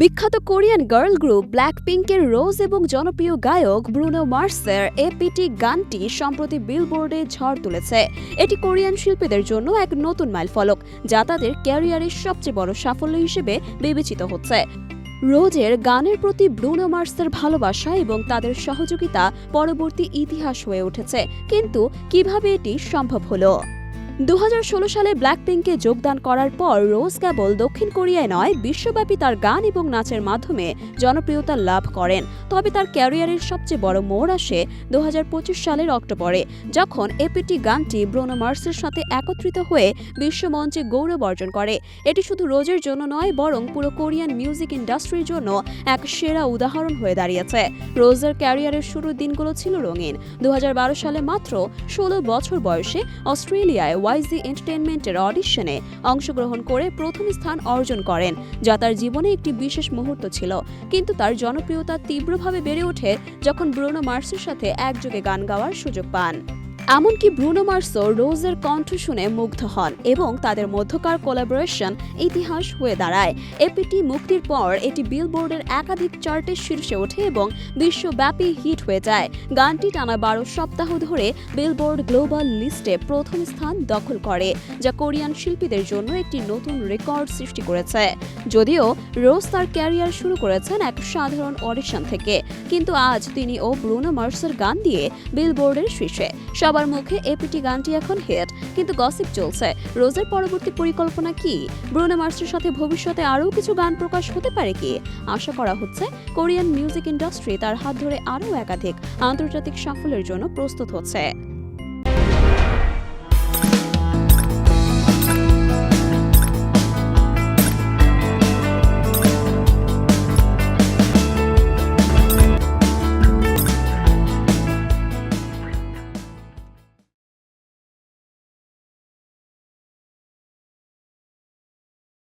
বিখ্যাত Korean girl group black পিঙ্কের রোজ এবং জনপ্রিয় গায়ক ব্রুনো মার্সের এপিটি গানটি সম্প্রতি বিলবোর্ডে ঝড় তুলেছে। এটি কোরিয়ান শিল্পীদের জন্য এক নতুন মাইলফলক যা তাদের ক্যারিয়ারের সবচেয়ে বড় সাফল্য হিসেবে বিবেচিত হচ্ছে। রোজের গানের প্রতি ব্রুনো মার্সের ভালোবাসা এবং তাদের সহযোগিতা পরবর্তী ইতিহাস হয়ে উঠেছে, কিন্তু কীভাবে এটি সম্ভব হলো? দু হাজার ষোলো সালে ব্ল্যাক পিঙ্কে যোগদান করার পর রোজ কেবল দক্ষিণ কোরিয়ায় নয়, বিশ্বব্যাপী তার গান এবং নাচের মাধ্যমে জনপ্রিয়তা লাভ করেন। তবে তার ক্যারিয়ারের সবচেয়ে বড় মোড় আসে দুহাজার পঁচিশ সালের অক্টোবরে, যখন এপিটি গানটি ব্রোনো মার্সের সাথে একত্রিত হয়ে বিশ্বমঞ্চে গৌরব অর্জন করে। এটি শুধু রোজের জন্য নয়, বরং পুরো কোরিয়ান মিউজিক ইন্ডাস্ট্রির জন্য এক সেরা উদাহরণ হয়ে দাঁড়িয়েছে। রোজের ক্যারিয়ারের শুরুর দিনগুলো ছিল রঙিন। দু হাজার বারো সালে মাত্র ষোলো বছর বয়সে অস্ট্রেলিয়ায় ওয়াইজি এন্টারটেনমেন্টের অডিশনে অংশগ্রহণ করে প্রথম স্থান অর্জন করেন, যা তার জীবনে একটি বিশেষ মুহূর্ত ছিল। কিন্তু তার জনপ্রিয়তা তীব্রভাবে বেড়ে ওঠে যখন ব্রুনো মার্সের সাথে একযোগে গান গাওয়ার সুযোগ পান। এমনকি ব্রুনো মার্সও রোজের কণ্ঠ শুনে মুগ্ধ হন এবং তাদের মধ্যকার কোলাবোরেশন ইতিহাস হয়ে দাঁড়ায়। এপিটি মুক্তির পর এটি বিলবোর্ডের একাধিক চার্টের শীর্ষে ওঠে এবং বিশ্বব্যাপী হিট হয়ে যায়। গানটি টানা বারো সপ্তাহ ধরে বিলবোর্ড গ্লোবাল লিস্টে প্রথম স্থান দখল করে, যা কোরিয়ান শিল্পীদের জন্য একটি নতুন রেকর্ড সৃষ্টি করেছে। যদিও রোজ তার ক্যারিয়ার শুরু করেছেন এক সাধারণ অডিশন থেকে, কিন্তু আজ তিনি ও ব্রুনো মার্সের গান দিয়ে বিলবোর্ডের শীর্ষে। সবার মুখে এপিটি গানটি এখন হিট, কিন্তু গসিপ চলছে। রোজের পরবর্তী পরিকল্পনা কি? ব্রুনো মার্সের সাথে ভবিষ্যতে আরও কিছু গান প্রকাশ হতে পারে কি? আশা করা হচ্ছে, কোরিয়ান মিউজিক ইন্ডাস্ট্রি তার হাত ধরে আরও একাধিক আন্তর্জাতিক সাফল্যের জন্য প্রস্তুত হচ্ছে।